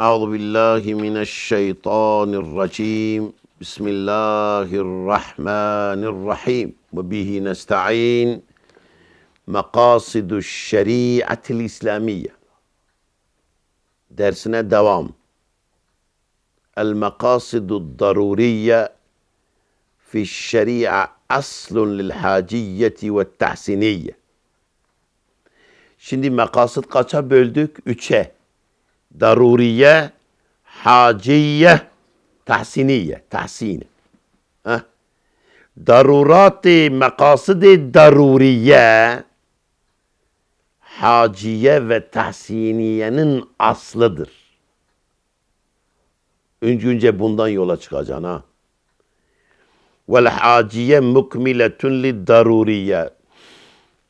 أعوذ بالله من الشيطان الرجيم. بسم الله الرحمن الرحيم. وبه نستعين مقاصد الشريعة الإسلامية. درسنا دوام. المقاصد الضرورية في الشريعة أصل للحاجية والتحسينية. شندي مقاصد؟ قاتل بلدك 3 Daruriye, haciye, tahsiniye. Tahsini. Heh. Makasidi daruriye haciye ve tahsiniyenin aslıdır. Önce bundan yola çıkacaksın ha. Vel haciye mukmiletun li daruriye.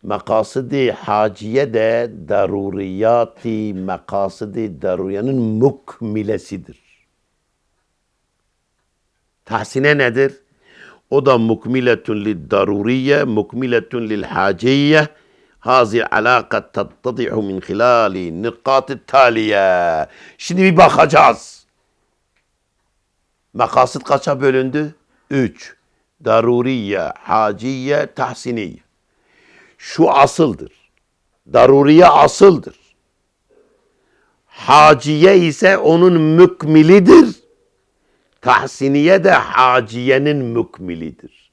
Makasidi haciye de daruriyati makasidi daruriyenin mukmilesidir. Tahsine nedir? O da mukmiletun li daruriye, mukmiletun lil haciye. Hazi alaka tattadihu min hilali nıkat taliye. Şimdi bir bakacağız. Makasıt kaça bölündü? Üç. Daruriye, haciye, tahsiniye. Şu asıldır. Daruriye asıldır. Haciye ise onun mükmilidir. Tahsiniye de haciyenin mükmilidir.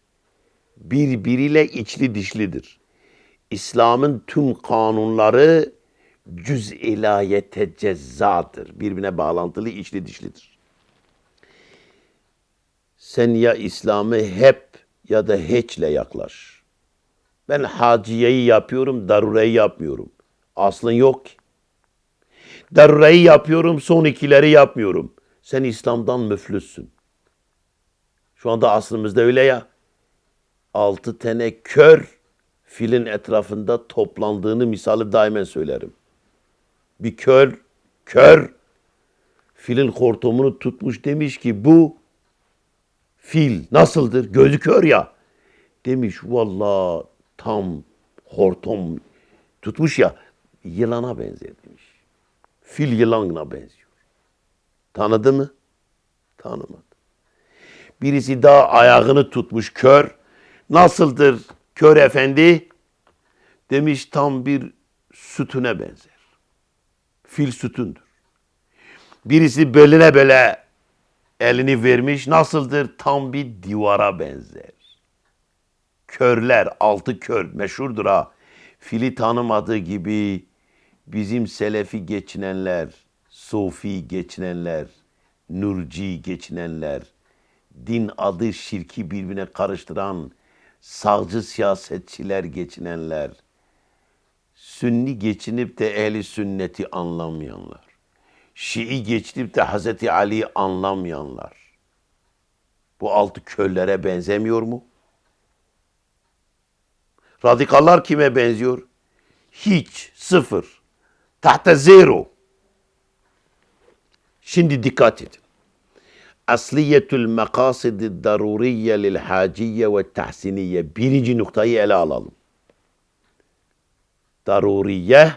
Birbiriyle içli dişlidir. İslam'ın tüm kanunları cüz ilayete cezzadır. Birbirine bağlantılı, içli dişlidir. Sen ya İslam'ı hep ya da hiçle yaklaş. Ben haciyeyi yapıyorum, darureyi yapmıyorum. Aslın yok ki. Darureyi yapıyorum, son ikileri yapmıyorum. Sen İslam'dan müflüssün. Şu anda aslımızda öyle ya. Altı tane kör filin etrafında toplandığını misali daima söylerim. Bir kör, kör filin hortumunu tutmuş demiş ki bu fil nasıldır? Gözü kör ya. Demiş valla tam hortum tutmuş ya yılana benzer demiş. Fil yılanına benziyor. Tanıdı mı? Tanımadı. Birisi daha ayağını tutmuş kör. Nasıldır kör efendi? Demiş tam bir sütüne benzer. Fil sütündür. Birisi beline böyle elini vermiş. Nasıldır? Tam bir divara benzer. Körler, altı kör meşhurdur ha. Fili tanımadığı gibi bizim selefi geçinenler, sufi geçinenler, nurci geçinenler, din adı şirki birbirine karıştıran sağcı siyasetçiler geçinenler, sünni geçinip de ehli sünneti anlamayanlar, Şii geçinip de Hazreti Ali'yi anlamayanlar, bu altı köllere benzemiyor mu? Radikallar kime benziyor? Hiç, sıfır, tahta zero. Şimdi dikkat edin. Asliyetül makasidi daruriye lil haciye ve tahsiniye. Birinci noktayı ele alalım. Daruriye,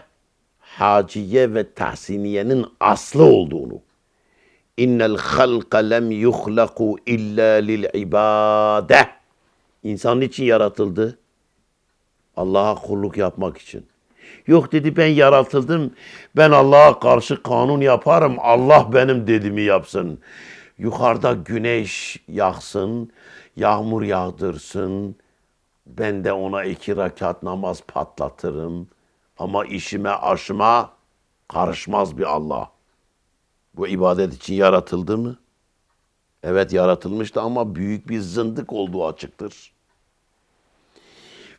haciye ve tahsiniyenin aslı olduğunu. İnnel halqa lem yuhlaku illa lil ibade. İnsan için yaratıldı? Allah'a kulluk yapmak için. Yok dedi ben yaratıldım. Ben Allah'a karşı kanun yaparım. Allah benim dediğimi yapsın. Yukarıda güneş yaksın, yağmur yağdırsın. Ben de ona iki rekat namaz patlatırım. Ama işime aşıma karışmaz bir Allah. Bu ibadet için yaratıldı mı? Evet yaratılmıştı ama büyük bir zındık olduğu açıktır.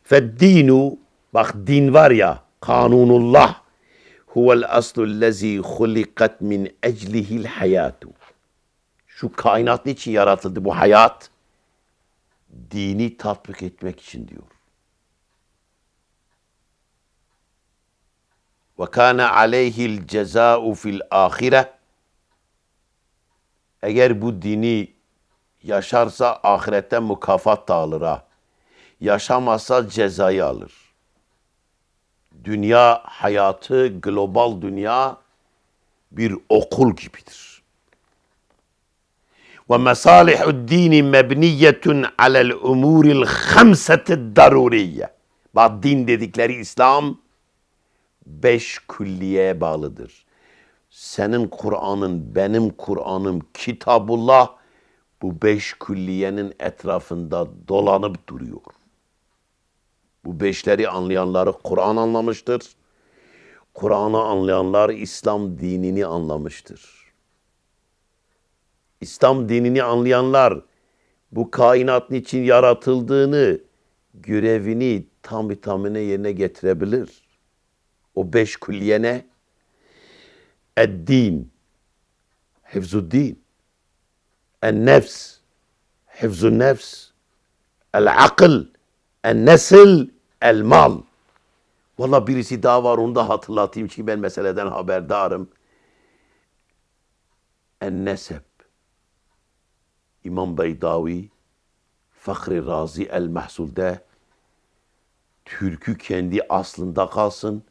Feddinu, bak din var ya, kanunullah huvel aslu lezi hulikat min eclihil hayatu. Şu kainat için yaratıldı bu hayat? Dini tatbik etmek için diyor. Ve kana aleyhil ceza'u fil ahire. Eğer bu dini yaşarsa ahirette mükafat da alır ha. Yaşamazsa cezayı alır. Dünya hayatı, global dünya bir okul gibidir. Ve mesalihud dini mebniyetun alel umuril hamseti daruriye. Bak din dedikleri İslam beş külliyeye bağlıdır. Senin Kur'an'ın, benim Kur'an'ım, kitabullah bu beş külliyenin etrafında dolanıp duruyor. Bu beşleri anlayanları Kur'an anlamıştır. Kur'an'ı anlayanlar İslam dinini anlamıştır. İslam dinini anlayanlar bu kainatın için yaratıldığını, görevini tam tamine yerine getirebilir. O beş külliye ne? Ed-din, hifzuddin, el-nefs, hifzun nefs, el-akıl, el-nesil, el-mal. Valla birisi daha var onu da hatırlatayım çünkü ben meseleden haberdarım. En-nesep. İmam Beydavi, Fahri Razi el-Mahsul'de Türk'ü kendi aslında kalsın,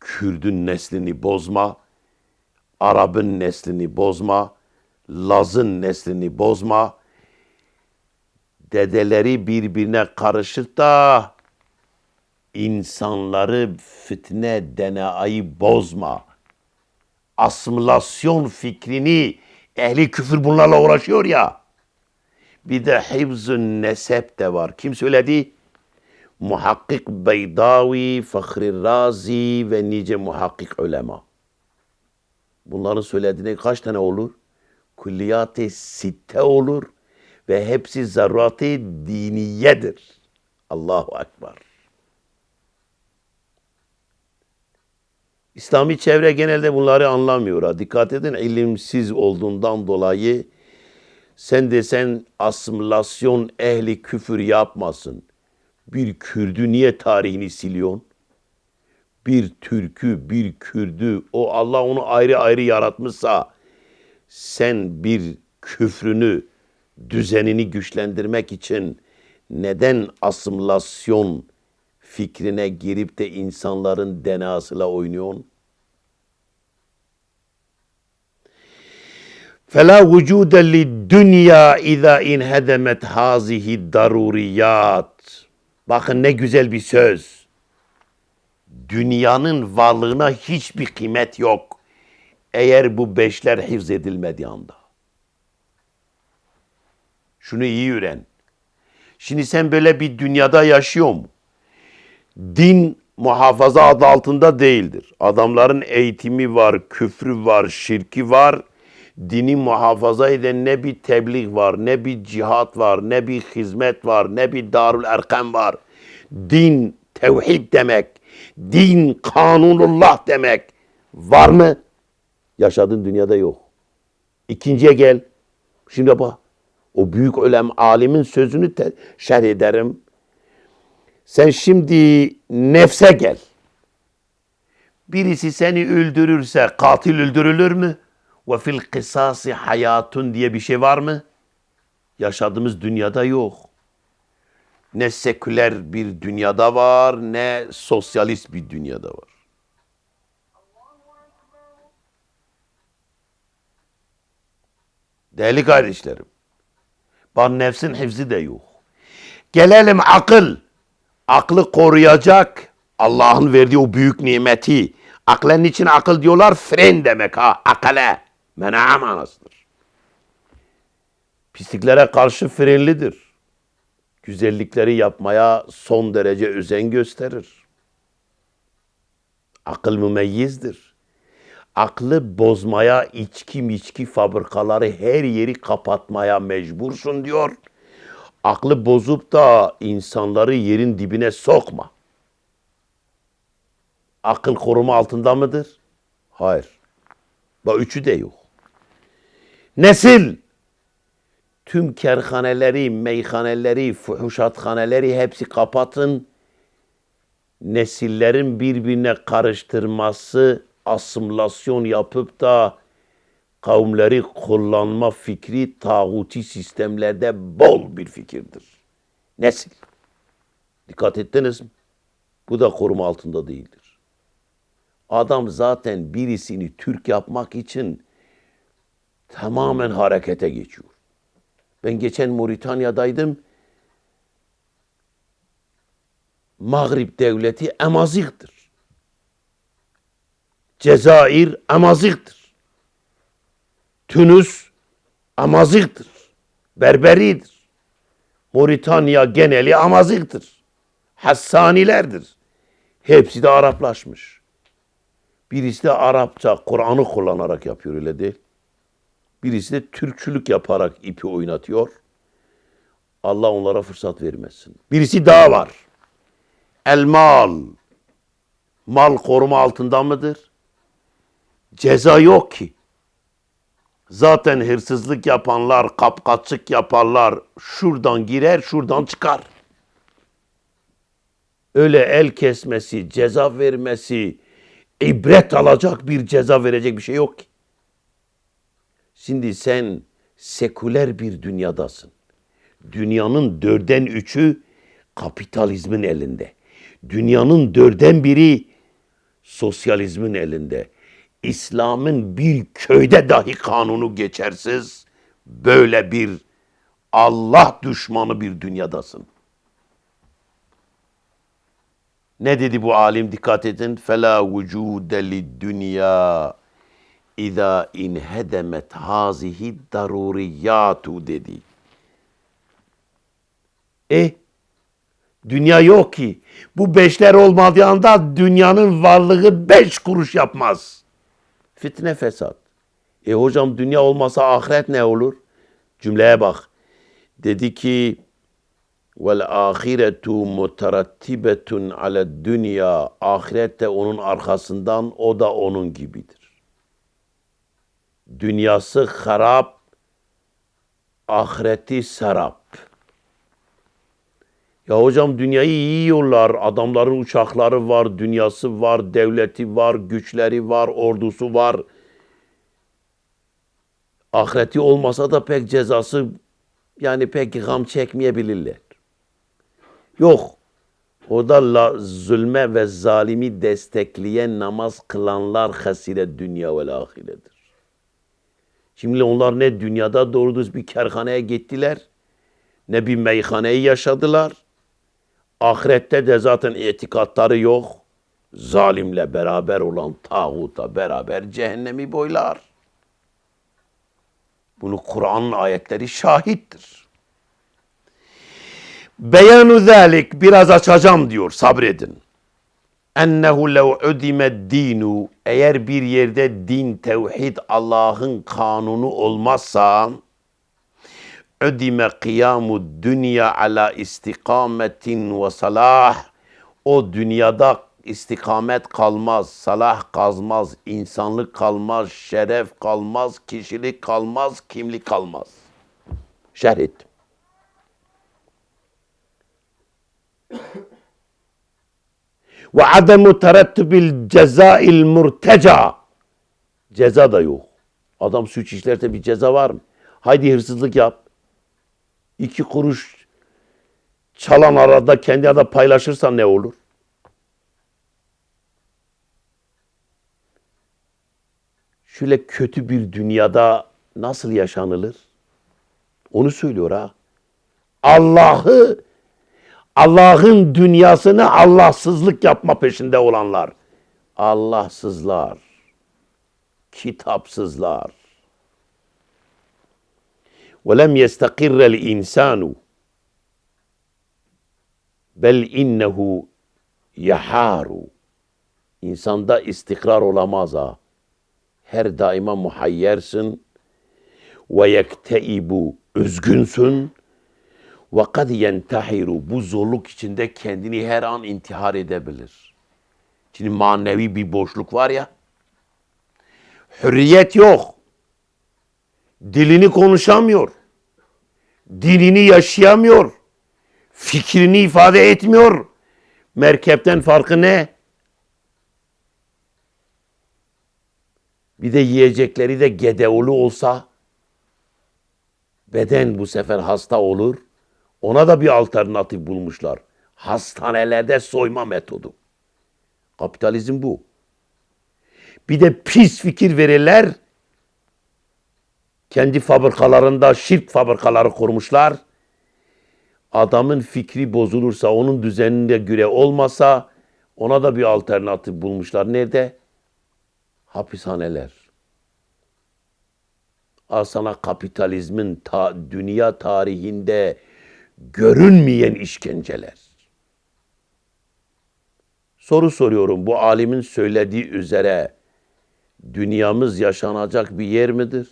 Kürdün neslini bozma, Arap'ın neslini bozma, Laz'ın neslini bozma, dedeleri birbirine karışır da insanları fitne denayı bozma. Asimilasyon fikrini ehli küfür bunlarla uğraşıyor ya. Bir de hifzün nesep de var. Kim söyledi? Muhakkik Beydavi, Fahri Razi ve nice muhakkik ulema. Bunların söylediğine kaç tane olur? Kulliyat-ı sitte olur ve hepsi zarrat-ı diniyedir. Allahu Ekber. İslami çevre genelde bunları anlamıyor. Ha. Dikkat edin ilimsiz olduğundan dolayı sen desen asimilasyon ehli küfür yapmasın. Bir Kürdü niye tarihini siliyorsun? Bir Türk'ü, bir Kürdü, o Allah onu ayrı ayrı yaratmışsa sen bir küfrünü, düzenini güçlendirmek için neden asimilasyon fikrine girip de insanların denasıyla oynuyorsun? فَلَا وُجُودَ لِلدُّنْيَا اِذَا اِنْهَدَمَتْ هَذِهِ daruriyat. Bakın ne güzel bir söz. Dünyanın varlığına hiçbir kıymet yok. Eğer bu beşler hifz edilmediği anda. Şunu iyi öğren. Şimdi sen böyle bir dünyada yaşıyor mu? Din muhafaza adı altında değildir. Adamların eğitimi var, küfrü var, şirki var. Dini muhafaza eden ne bir tebliğ var, ne bir cihat var, ne bir hizmet var, ne bir darul erkam var. Din tevhid demek. Din kanunullah demek. Var mı? Yaşadığın dünyada yok. İkinciye gel. Şimdi bak. O büyük ölem alimin sözünü te- şerh ederim. Sen şimdi nefse gel. Birisi seni öldürürse katil öldürülür mü? Ve fil kısası hayatun diye bir şey var mı? Yaşadığımız dünyada yok. Ne seküler bir dünyada var, ne sosyalist bir dünyada var. Değerli kardeşlerim, bak nefsin hifzi de yok. Gelelim akıl. Aklı koruyacak Allah'ın verdiği o büyük nimeti. Aklen için akıl diyorlar fren demek ha akale. Mena'a manasıdır. Pisliklere karşı frenlidir. Güzellikleri yapmaya son derece özen gösterir. Akıl mümeyyizdir. Aklı bozmaya içki miçki fabrikaları her yeri kapatmaya mecbursun diyor. Aklı bozup da insanları yerin dibine sokma. Akıl koruma altında mıdır? Hayır. Bu üçü de yok. Nesil. Tüm kerhaneleri, meyhaneleri, fuhuşathaneleri hepsi kapatın. Nesillerin birbirine karıştırması, asimilasyon yapıp da kavimleri kullanma fikri tağuti sistemlerde bol bir fikirdir. Nesil. Dikkat ettiniz mi? Bu da koruma altında değildir. Adam zaten birisini Türk yapmak için tamamen harekete geçiyor. Ben geçen Moritanya'daydım. Mağrib devleti Emazig'dir. Cezayir Amazig'dir. Tunus Amazig'dir. Berberidir. Moritanya geneli Amazig'dir. Hassanilerdir. Hepsi de Araplaşmış. Birisi de Arapça, Kur'an'ı kullanarak yapıyor öyle değil. Birisi de Türkçülük yaparak ipi oynatıyor. Allah onlara fırsat vermesin. Birisi daha var. El mal. Mal koruma altında mıdır? Ceza yok ki. Zaten hırsızlık yapanlar, kapkaçlık yaparlar. Şuradan girer, şuradan çıkar. Öyle el kesmesi, ceza vermesi, ibret alacak bir ceza verecek bir şey yok ki. Şimdi sen seküler bir dünyadasın. Dünyanın dörden üçü kapitalizmin elinde. Dünyanın dörden biri sosyalizmin elinde. İslam'ın bir köyde dahi kanunu geçersiz böyle bir Allah düşmanı bir dünyadasın. Ne dedi bu alim dikkat edin. Fela vücude dünya İza inhedemet hazihi daruriyatu dedi. E dünya yok ki. Bu beşler olmadığı anda dünyanın varlığı beş kuruş yapmaz. Fitne fesat. E hocam dünya olmasa ahiret ne olur? Cümleye bak. Dedi ki vel ahiretu muterattibetun ala dünya. Ahirette onun arkasından o da onun gibidir dünyası harap, ahireti serap. Ya hocam dünyayı yiyorlar. Adamların uçakları var, dünyası var, devleti var, güçleri var, ordusu var. Ahireti olmasa da pek cezası yani pek gam çekmeyebilirler. Yok. O da la, zulme ve zalimi destekleyen namaz kılanlar hasire dünya ve ahiredir. Şimdi onlar ne dünyada doğru düz bir kerhaneye gittiler, ne bir meyhaneyi yaşadılar. Ahirette de zaten itikatları yok. Zalimle beraber olan tağuta beraber cehennemi boylar. Bunu Kur'an'ın ayetleri şahittir. Beyanu zalik biraz açacağım diyor sabredin ennehu lev udime dinu eğer bir yerde din, tevhid, Allah'ın kanunu olmazsa udime kıyamu dünya ala istikametin ve salah o dünyada istikamet kalmaz, salah kalmaz, insanlık kalmaz, şeref kalmaz, kişilik kalmaz, kimlik kalmaz. Şerh ettim. Ve ademu terettubil cezail murteca. Ceza da yok. Adam suç işlerse bir ceza var mı? Haydi hırsızlık yap. İki kuruş çalan arada kendi arada paylaşırsan ne olur? Şöyle kötü bir dünyada nasıl yaşanılır? Onu söylüyor ha. Allah'ı Allah'ın dünyasını Allahsızlık yapma peşinde olanlar. Allahsızlar. Kitapsızlar. وَلَمْ يَسْتَقِرَّ الْاِنْسَانُ bel innehu yaharu. İnsanda istikrar olamaz ha. Her daima muhayyersin ve yekteibu üzgünsün ve kad yentahiru bu zorluk içinde kendini her an intihar edebilir. Şimdi manevi bir boşluk var ya. Hürriyet yok. Dilini konuşamıyor. Dinini yaşayamıyor. Fikrini ifade etmiyor. Merkepten farkı ne? Bir de yiyecekleri de gedeolu olsa beden bu sefer hasta olur. Ona da bir alternatif bulmuşlar. Hastanelerde soyma metodu. Kapitalizm bu. Bir de pis fikir verirler. Kendi fabrikalarında şirk fabrikaları kurmuşlar. Adamın fikri bozulursa, onun düzenine göre olmasa ona da bir alternatif bulmuşlar. Nerede? Hapishaneler. Al sana kapitalizmin ta, dünya tarihinde görünmeyen işkenceler. Soru soruyorum. Bu alimin söylediği üzere dünyamız yaşanacak bir yer midir?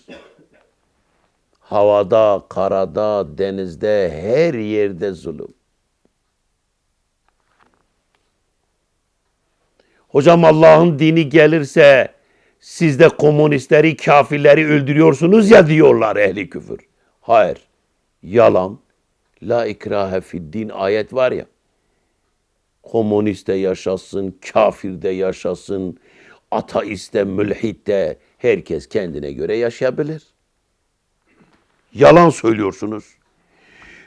Havada, karada, denizde, her yerde zulüm. Hocam Allah'ın dini gelirse siz de komünistleri, kafirleri öldürüyorsunuz ya diyorlar ehli küfür. Hayır. Yalan. La ikrahe fid din ayet var ya. Komüniste yaşasın, kafirde yaşasın, ateiste, mülhitte herkes kendine göre yaşayabilir. Yalan söylüyorsunuz.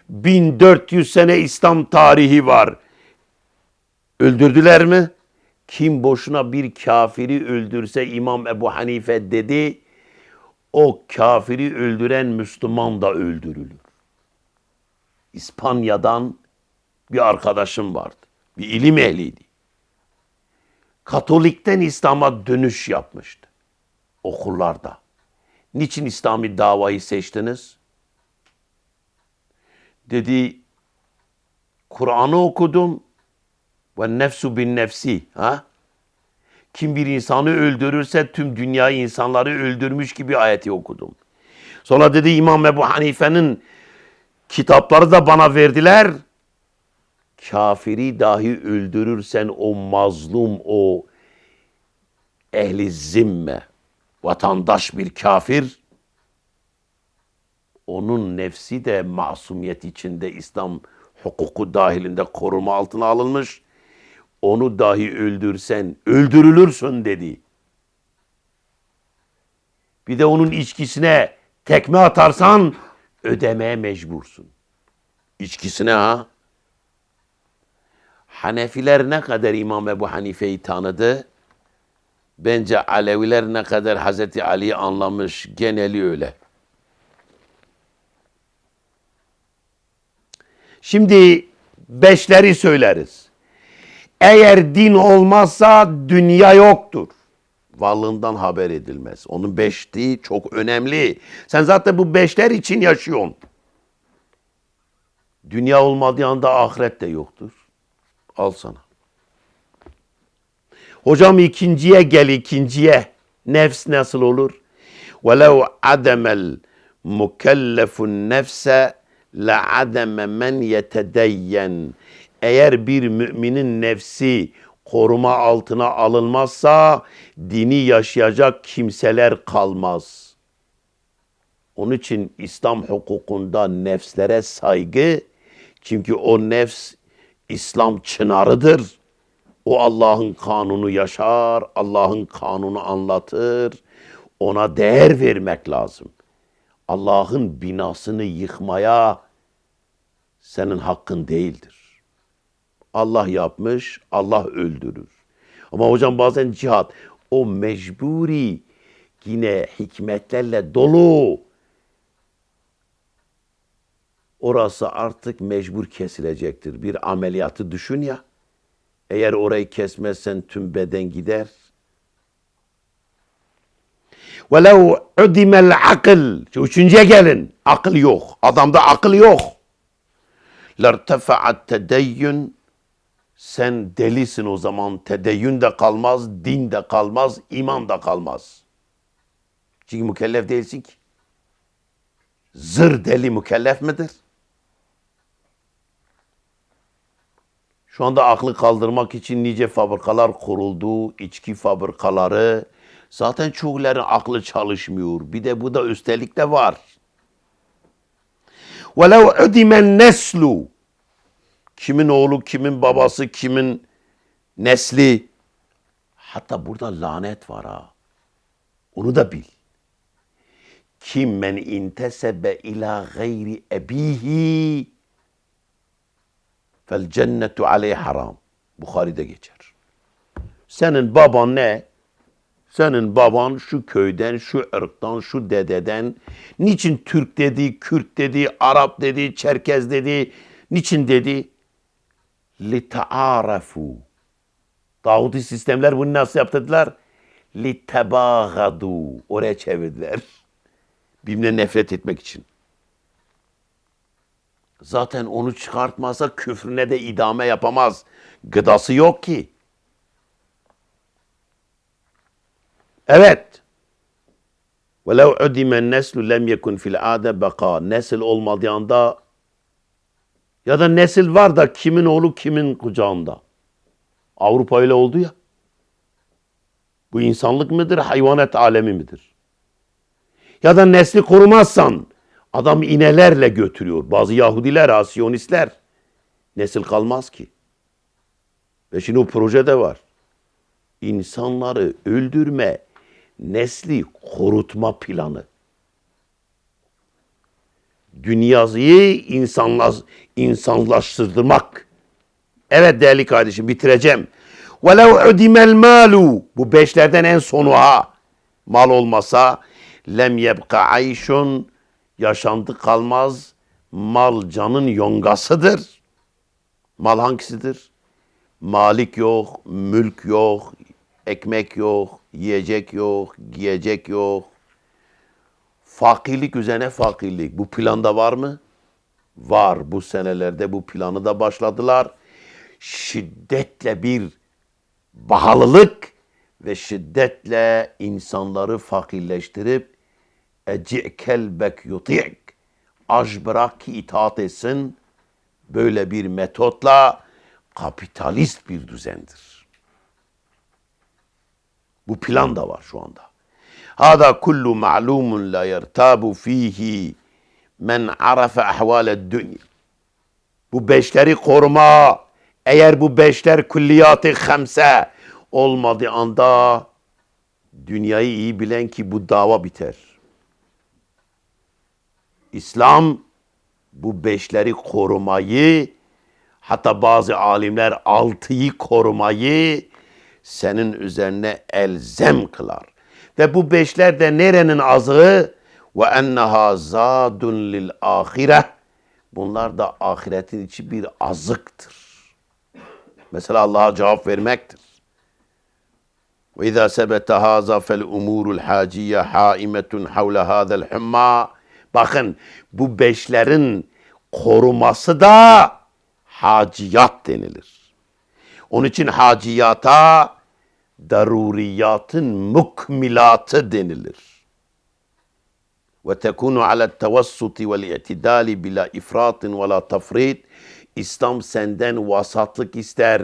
1400 sene İslam tarihi var. Öldürdüler mi? Kim boşuna bir kafiri öldürse İmam Ebu Hanife dedi, o kafiri öldüren Müslüman da öldürülür. İspanya'dan bir arkadaşım vardı. Bir ilim ehliydi. Katolikten İslam'a dönüş yapmıştı. Okullarda. Niçin İslami davayı seçtiniz? Dedi, Kur'an'ı okudum ve nefsu bin nefsi. Ha? Kim bir insanı öldürürse tüm dünyayı insanları öldürmüş gibi ayeti okudum. Sonra dedi İmam Ebu Hanife'nin kitapları da bana verdiler. Kafiri dahi öldürürsen o mazlum, o ehli zimme, vatandaş bir kafir, onun nefsi de masumiyet içinde İslam hukuku dahilinde koruma altına alınmış. Onu dahi öldürsen öldürülürsün dedi. Bir de onun içkisine tekme atarsan ödemeye mecbursun. İçkisine ha. Hanefiler ne kadar İmam Ebu Hanife'yi tanıdı? Bence Aleviler ne kadar Hazreti Ali'yi anlamış geneli öyle. Şimdi beşleri söyleriz. Eğer din olmazsa dünya yoktur. Varlığından haber edilmez. Onun beşliği çok önemli. Sen zaten bu beşler için yaşıyorsun. Dünya olmadığı anda ahiret de yoktur. Al sana. Hocam ikinciye gel ikinciye. Nefs nasıl olur? وَلَوْ عَدَمَ الْمُكَلَّفُ النَّفْسَ la ademe men yetedeyyen eğer bir müminin nefsi koruma altına alınmazsa dini yaşayacak kimseler kalmaz. Onun için İslam hukukunda nefslere saygı çünkü o nefs İslam çınarıdır. O Allah'ın kanunu yaşar, Allah'ın kanunu anlatır. Ona değer vermek lazım. Allah'ın binasını yıkmaya, senin hakkın değildir. Allah yapmış, Allah öldürür. Ama hocam bazen cihat o mecburi yine hikmetlerle dolu. Orası artık mecbur kesilecektir. Bir ameliyatı düşün ya. Eğer orayı kesmezsen tüm beden gider. وَلَوْ عُدِمَ الْعَقِلِ Üçüncüye gelin. Akıl yok. Adamda akıl yok. لَارْتَفَعَ التَّدَيُّنْ Sen delisin o zaman. Tedeyyün de kalmaz, din de kalmaz, iman da kalmaz. Çünkü mükellef değilsin ki. Zır deli mükellef midir? Şu anda aklı kaldırmak için nice fabrikalar kuruldu, içki fabrikaları. Zaten çoğuların aklı çalışmıyor. Bir de bu da üstelik de var. وَلَوْ عُدِمَ النَّسْلُ Kimin oğlu, kimin babası, kimin nesli. Hatta burada lanet var ha. Onu da bil. Kim men intesebe ila gayri ebihi fel cennetu aleyh haram. Bukhari'de geçer. Senin baban ne? Senin baban şu köyden, şu ırktan, şu dededen. Niçin Türk dedi, Kürt dedi, Arap dedi, Çerkez dedi. Niçin dedi? لِتَعَارَفُوا Davudi sistemler bunu nasıl yaptırdılar? لِتَبَاغَدُوا Oraya çevirdiler. Birbirine nefret etmek için. Zaten onu çıkartmazsa küfrüne de idame yapamaz. Gıdası yok ki. Evet. وَلَوْ عُدِمَ النَّسْلُ لَمْ يَكُنْ فِي الْعَادَ بَقَى Nesil olmadığı anda ya da nesil var da kimin oğlu kimin kucağında. Avrupa öyle oldu ya. Bu insanlık mıdır, hayvanat alemi midir? Ya da nesli korumazsan adam inelerle götürüyor. Bazı Yahudiler, Asiyonistler nesil kalmaz ki. Ve şimdi o projede var. İnsanları öldürme, nesli korutma planı. Dünyayı insanlaş, insanlaştırmak. Evet değerli kardeşim bitireceğim. وَلَوْ عُدِمَ الْمَالُ Bu beşlerden en sonu ha. Mal olmasa lem yebka ayşun yaşantı kalmaz. Mal canın yongasıdır. Mal hangisidir? Malik yok, mülk yok, ekmek yok, yiyecek yok, giyecek yok. Fakirlik üzerine fakirlik. Bu planda var mı? Var. Bu senelerde bu planı da başladılar. Şiddetle bir bağlılık ve şiddetle insanları fakirleştirip eci kelbek yuti'k aç bırak ki itaat etsin böyle bir metotla kapitalist bir düzendir. Bu plan da var şu anda. Hada kullu ma'lumun la yertabu fihi men arafe ahvaled dünya. Bu beşleri koruma. Eğer bu beşler külliyatı hamse olmadığı anda dünyayı iyi bilen ki bu dava biter. İslam bu beşleri korumayı hatta bazı alimler altıyı korumayı senin üzerine elzem kılar. Ve bu beşler de nerenin azığı? Ve enneha zadun lil ahire. Bunlar da ahiretin içi bir azıktır. Mesela Allah'a cevap vermektir. Ve izâ sebete hâzâ fel umûrul hâciye hâimetun havle hâzel humma. Bakın bu beşlerin koruması da haciyat denilir. Onun için haciyata daruriyatın mukmilatı denilir. Ve tekunu ala tevassuti vel i'tidali bila ifratin ve la tafrit. İslam senden vasatlık ister.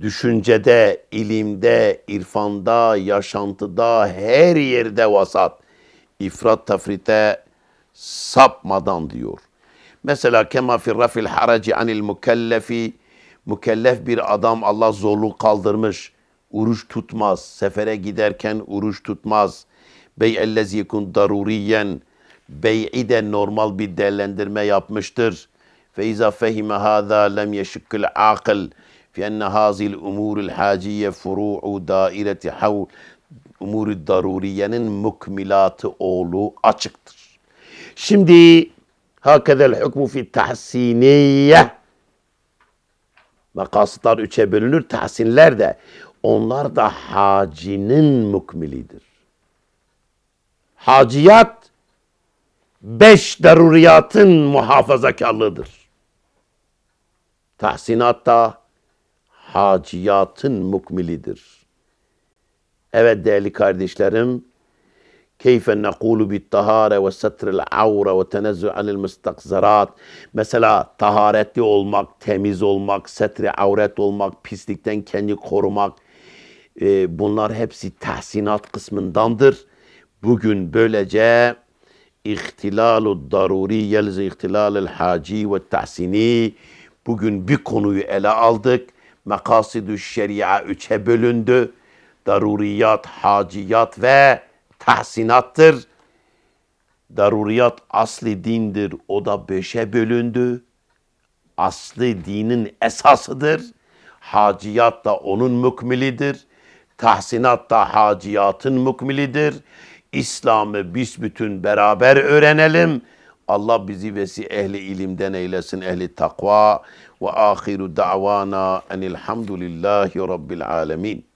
Düşüncede, ilimde, irfanda, yaşantıda, her yerde vasat. İfrat tafrite sapmadan diyor. Mesela kema fi rafil haraci anil mükellefi mükellef bir adam Allah zorluk kaldırmış. Uruç tutmaz. Sefere giderken uruç tutmaz. Bey ellezi yekun daruriyen bey'i de normal bir değerlendirme yapmıştır. Fe izâ fehime hâzâ lem yeşikkil âkıl fi enne hâzil umûril hâciye furu'u daireti havl umûr daruriyenin mukmilatı oğlu açıktır. Şimdi hakazel hükmü fi tahsiniye makasıtlar üçe bölünür. Tahsinler de onlar da hacinin mukmilidir. Haciyat beş daruriyatın muhafazakarlığıdır. Tahsinat da haciyatın mukmilidir. Evet değerli kardeşlerim, keyfe nekulu bit tahare ve setril avra ve tenezzü anil mustakzarat. Mesela taharetli olmak, temiz olmak, setri avret olmak, pislikten kendi korumak. E, bunlar hepsi tahsinat kısmındandır. Bugün böylece ihtilalu daruri yelzi ihtilalel haci ve tahsini. Bugün bir konuyu ele aldık. Makasidü şeria üçe bölündü. Daruriyat, haciyat ve tahsinattır. Daruriyat asli dindir. O da beşe bölündü. Asli dinin esasıdır. Haciyat da onun mükmilidir. Tahsinat da haciyatın mukmilidir. İslam'ı biz bütün beraber öğrenelim. Allah bizi ve si ehli ilimden eylesin, ehli takva. Ve ahiru da'vana enilhamdülillahi rabbil alemin.